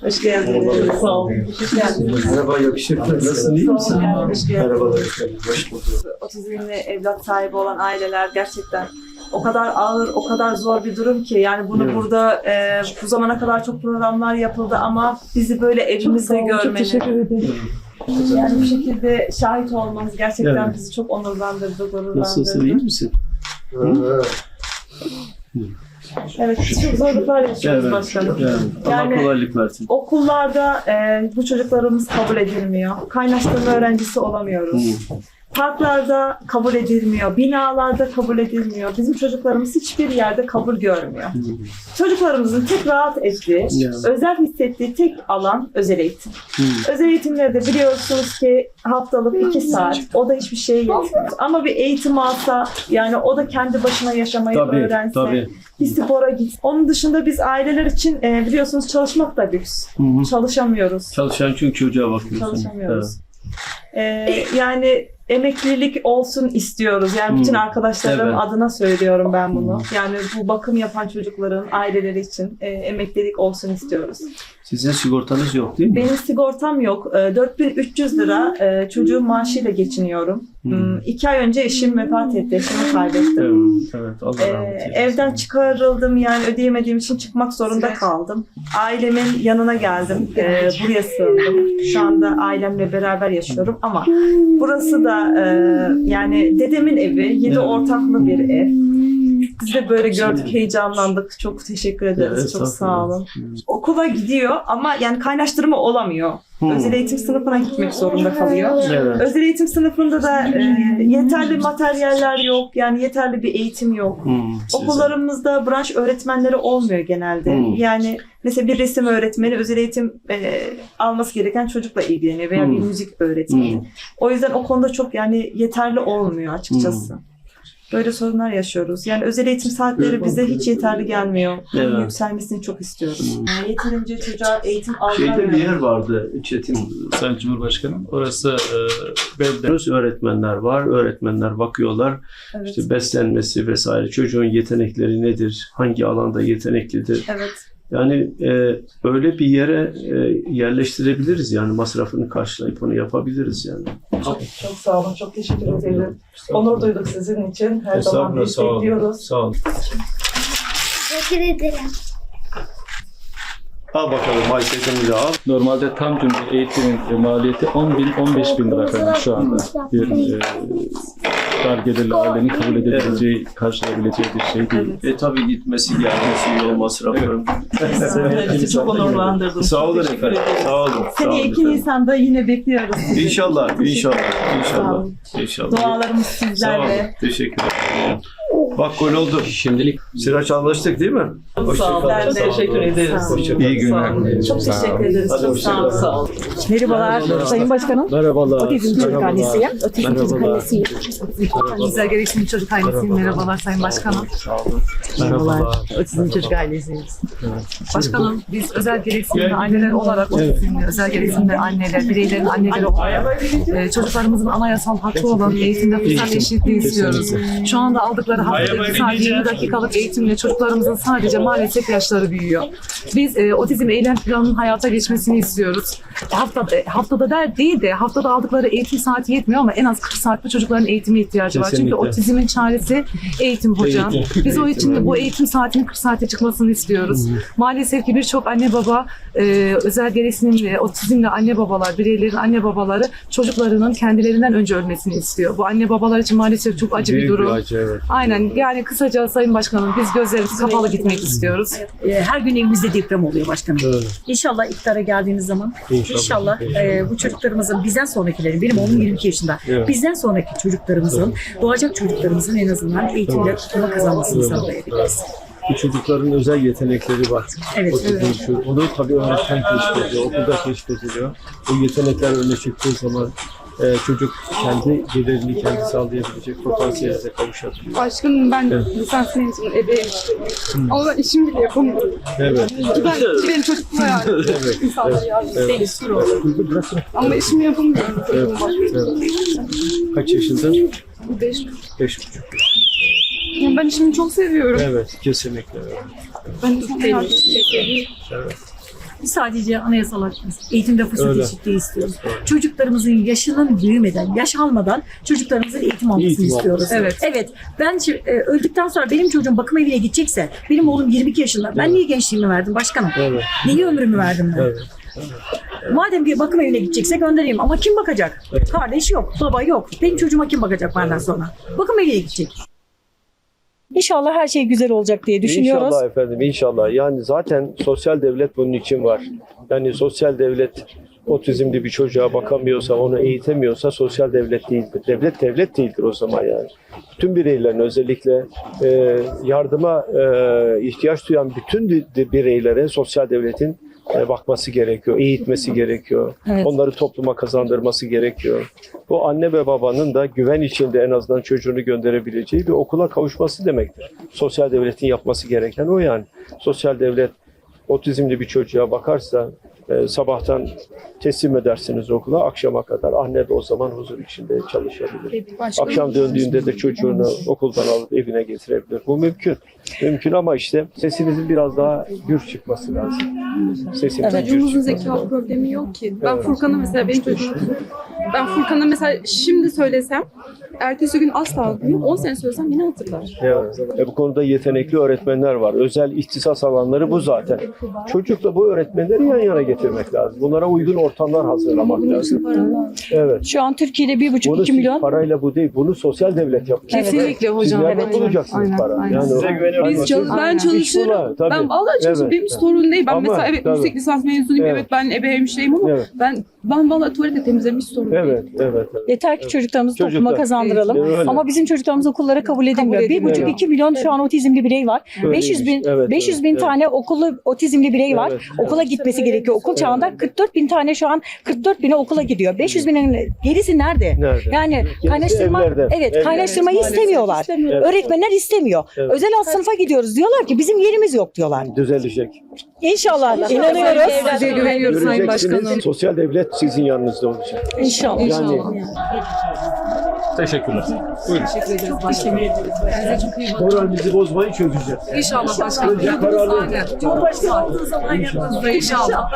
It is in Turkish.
Hoş geldiniz. Sağ olun. Hoş geldiniz. Merhaba yakışıklı. Nasılsın iyi misin? Hoş geldiniz. Merhabalar. Hoş bulduk. Otizmli evlat sahibi olan aileler gerçekten o kadar ağır, o kadar zor bir durum ki yani bunu Evet. burada e, bu zamana kadar çok programlar yapıldı ama bizi böyle evimizde görmeni, yani bu şekilde şahit olmanız gerçekten Evet. bizi çok onurlandırdı, gururlandırdı. Nasılsın iyi misin? Evet, çok zorluklar yaşıyoruz Evet. başkanım. Yani, Allah kolaylık versin. Okullarda e, bu çocuklarımız kabul edilmiyor. Kaynaştırma öğrencisi olamıyoruz. Hı. Parklarda kabul edilmiyor, binalarda kabul edilmiyor. Bizim çocuklarımız hiçbir yerde kabul görmüyor. Çocuklarımızın tek rahat ettiği, Ya. özel hissettiği tek alan özel eğitim. Hı. Özel eğitimlerde biliyorsunuz ki haftalık iki saat, o da hiçbir şeye yetmiyor. Ama bir eğitim alsa, yani o da kendi başına yaşamayı Tabii, öğrense, tabii. bir spora gitse. Onun dışında biz aileler için e, biliyorsunuz çalışmak da lüks. Hı hı. Çalışamıyoruz. Çalışan çünkü çocuğa bakıyorsun. Çalışamıyoruz. Ee, yani emeklilik olsun istiyoruz. Yani bütün Hmm. arkadaşlarım Evet. adına söylüyorum ben bunu. Yani bu bakım yapan çocukların aileleri için e, emeklilik olsun istiyoruz. Sizin sigortanız yok değil mi? Benim sigortam yok. E, 4300 lira e, çocuğun maaşıyla geçiniyorum. Hmm. Hmm, İki ay önce eşim vefat etti. Eşimi kaybettim. Evet, evet. Allah Ee, evden çıkarıldım yani ödeyemediğim için çıkmak zorunda kaldım. Ailemin yanına geldim. Ee, buraya sığındım. Şu anda ailemle beraber yaşıyorum ama burası da e, yani dedemin evi. Yedi Evet. ortaklı bir ev. Biz de böyle gördük, heyecanlandık. Çok teşekkür ederiz. Evet, Çok sağ olun. estağfurullah. Okula gidiyor ama yani kaynaştırma olamıyor. Hmm. Özel eğitim sınıfına gitmek zorunda kalıyor. Evet. Özel eğitim sınıfında da e, yeterli materyaller yok. Yani yeterli bir eğitim yok. Size. Okullarımızda branş öğretmenleri olmuyor genelde. Hmm. Yani mesela bir resim öğretmeni özel eğitim e, alması gereken çocukla ilgileniyor veya bir Hmm. müzik öğretmeni. Hmm. O yüzden o konuda çok yani yeterli olmuyor açıkçası. Böyle sorunlar yaşıyoruz. Yani özel eğitim saatleri bize hiç yeterli gelmiyor. Evet. yükselmesini çok istiyoruz. Hmm. Yani yeterince çocuğa eğitim Şeyde bir yer vardı Çetin Sayın Cumhurbaşkanım. Orası e, belde. öğretmenler var. Öğretmenler bakıyorlar. Evet. İşte beslenmesi vesaire. Çocuğun yetenekleri nedir? Hangi alanda yeteneklidir? evet. Yani e, öyle bir yere e, yerleştirebiliriz yani masrafını karşılayıp onu yapabiliriz yani. Çok, çok sağ olun. Çok teşekkür ederim. Onur duyduk sizin için. Her zaman Estağfurullah, sağ olun. destekliyoruz. Sağ olun. Teşekkür ederim. Al bakalım Ayşe'cim de al. Normalde tam gün bir eğitimin maliyeti 10 bin, 15 bin lira efendim şu anda. Bir e, dar gelirli ailenin kabul edebileceği, karşılayabileceği bir şey değil. E tabii gitmesi gelmesi yol masrafı. Bizi çok onurlandırdınız. Sağ olun Teşekkür efendim. Sağ olun. Sağ olun Seni 2 efendim. Nisan'da yine bekliyoruz. sizi. İnşallah, inşallah, Sağ inşallah. olun. İnşallah. Dualarımız Sağ olun. sizlerle. Teşekkür ederim. Bak gol oldu. Şimdilik Sıraç anlaştık değil mi? Sağ olun. Hoşçakalın. Teşekkür ederiz. Hoşçakalın. İyi günler. Çok teşekkür ederiz. Çok sağ olun. Sağ olun. Merhabalar Sayın Başkanım. Merhabalar. Otizm çocuk annesiyim. Otizm çocuk Merhabalar. annesiyim. Güzel gereksinimli çocuk annesiyim. Merhabalar Sayın Başkanım. Sağ olun. Merhabalar. Otizm çocuk ailesiyiz. Başkanım biz özel gereksinimli aileler olarak otizmli, özel gereksinimli anneler, bireylerin anneleri olarak e, çocuklarımızın anayasal hakkı olan eğitimde fırsat eşitliği istiyoruz. Şu anda aldıkları haftadaki sadece 20 dakikalık eğitimle çocuklarımızın sadece maalesef yaşları büyüyor. Biz e, otizm eylem planının hayata geçmesini istiyoruz. Haftada, haftada der değil de haftada aldıkları eğitim saati yetmiyor ama en az 40 saat bu çocukların eğitime ihtiyacı var. Çünkü Kesinlikle. otizmin çaresi eğitim hocam. Eğitim. Biz o için de bu eğitim saatinin 40 saate çıkmasını istiyoruz. Maalesef ki birçok anne baba e, özel gereksinimli, otizmli anne babalar, bireylerin anne babaları çocuklarının kendilerinden önce ölmesini istiyor. Bu anne babalar için maalesef çok acı bir Büyük durum. acı, evet. Aynen yani kısaca Sayın Başkanım biz gözlerimiz kapalı gitmek istiyoruz. E, her gün evimizde deprem oluyor başkanım. Evet. İnşallah iktidara geldiğiniz zaman İnşallah. inşallah e, bu çocuklarımızın bizden sonrakilerin benim oğlum 22 yaşında. Evet. Bizden sonraki çocuklarımızın doğacak çocuklarımızın en azından eğitimde tutma kazanmasını sağlayabiliriz. Bu çocukların özel yetenekleri var. Evet. Otizm çocuk- Onu tabii öğretmen keşfediyor, okulda keşfediliyor. O yetenekler öne çıktığı zaman e, çocuk kendi gelirini kendi sağlayabilecek potansiyele kavuşabiliyor. Başkanım ben Evet. lisans mezunu ebeyim. Ama ben işimi bile yapamıyorum. Evet, Ki ben, ki benim çocukluğuma yani. evet, İnsanlara yardım evet. Deniz Ama işimi yapamıyorum. Evet, evet. Kaç yaşındasın? Beş. Beş buçuk. Yani ben işimi çok seviyorum. Evet, kesinlikle. Evet. Ben insana yardım etmeyi seviyorum. evet. Biz sadece anayasal hakkımız, eğitimde fırsat Öyle. eşitliği istiyoruz. Çocuklarımızın yaşının büyümeden, yaş almadan çocuklarımızın eğitim almasını Eğitim istiyoruz. Evet. Evet. Ben e, öldükten sonra benim çocuğum bakım evine gidecekse, benim oğlum 22 yaşında. Ben niye gençliğimi verdim başkanım? Evet. Niye ömrümü verdim ben? Evet. Madem ki bakım evine gidecekse göndereyim ama kim bakacak? Kardeş yok, baba yok. Benim çocuğuma kim bakacak benden sonra? Bakım evine gidecek. İnşallah her şey güzel olacak diye düşünüyoruz. İnşallah efendim inşallah. Yani zaten sosyal devlet bunun için var. Yani sosyal devlet otizmli bir çocuğa bakamıyorsa, onu eğitemiyorsa sosyal devlet değildir. Devlet devlet değildir o zaman yani. Tüm bireylerin özellikle e, yardıma e, ihtiyaç duyan bütün bireylere sosyal devletin bakması gerekiyor, eğitmesi gerekiyor. Evet. Onları topluma kazandırması gerekiyor. Bu anne ve babanın da güven içinde en azından çocuğunu gönderebileceği bir okula kavuşması demektir. Sosyal devletin yapması gereken o yani. Sosyal devlet otizmli bir çocuğa bakarsa e, sabahtan teslim edersiniz okula akşama kadar. Anne de o zaman huzur içinde çalışabilir. Akşam döndüğünde de çocuğunu okuldan alıp evine getirebilir. Bu mümkün. Mümkün ama işte sesinizin biraz daha gür çıkması lazım. Sesinizin gür Çocuğumuzun çıkması zeka lazım. problemi yok ki. Ben Evet. Furkan'a mesela benim çocuğum ben Furkan'a mesela şimdi söylesem ertesi gün asla duyuyor. 10 sene söylesem yine hatırlar. Evet. E, bu konuda yetenekli öğretmenler var. Özel ihtisas alanları bu zaten. Çocukla bu öğretmenleri yan yana getirmek lazım. Bunlara uygun ortamlar hazırlamak lazım. Evet. Şu an Türkiye'de 1,5-2 Bunu siz milyon parayla bu değil. Bunu sosyal devlet yapıyor. Kesinlikle Siz hocam. nereden Evet. bulacaksınız Aynen, para? aynen. Yani Size. Biz Siz- çalış, ben İş bu çalışırım. var, tabii. Ben vallahi çalışırım. Evet. Benim sorun değil. Ben Ama, mesela evet tabii. yüksek lisans mezunuyum. Evet. Evet, ben ebe hemşireyim ama Evet. ben ben vallahi tuvalete temizlemek hiç sorun değil. Evet, evet. evet. Yeter ki çocuklarımızı Çocuklar. topluma kazandıralım. Evet, öyle. Ama bizim çocuklarımız okullara kabul edilmiyor. edilmiyor. 1,5-2 milyon şu an otizmli birey var. Öyleymiş. 500 bin, Evet, 500 bin evet, tane okullu otizmli birey var. Evet, Okula gitmesi gerekiyor. Okul çağında 44 bin tane şu an 44 bine okula gidiyor. 500 binin gerisi nerede? Nerede? Yani Gerisi kaynaştırma, evlerde. evet Evlerde. kaynaştırmayı istemiyorlar. Evet. Öğretmenler istemiyor. Evet. Özel alt sınıfa gidiyoruz. Diyorlar ki bizim yerimiz yok diyorlar. Düzelecek. İnşallah. İnanıyoruz. Size güveniyoruz Sayın Göreceksiniz. Başkanım. Sosyal devlet sizin yanınızda olacak. İnşallah. Yani Teşekkürler. Buyurun. Teşekkür ederiz başkanım. Kendinize çok iyi bakın. moralinizi bozmayı çözeceğiz. İnşallah başkanım. Kararlı- Cumhurbaşkanı olduğu zaman yanınızda inşallah.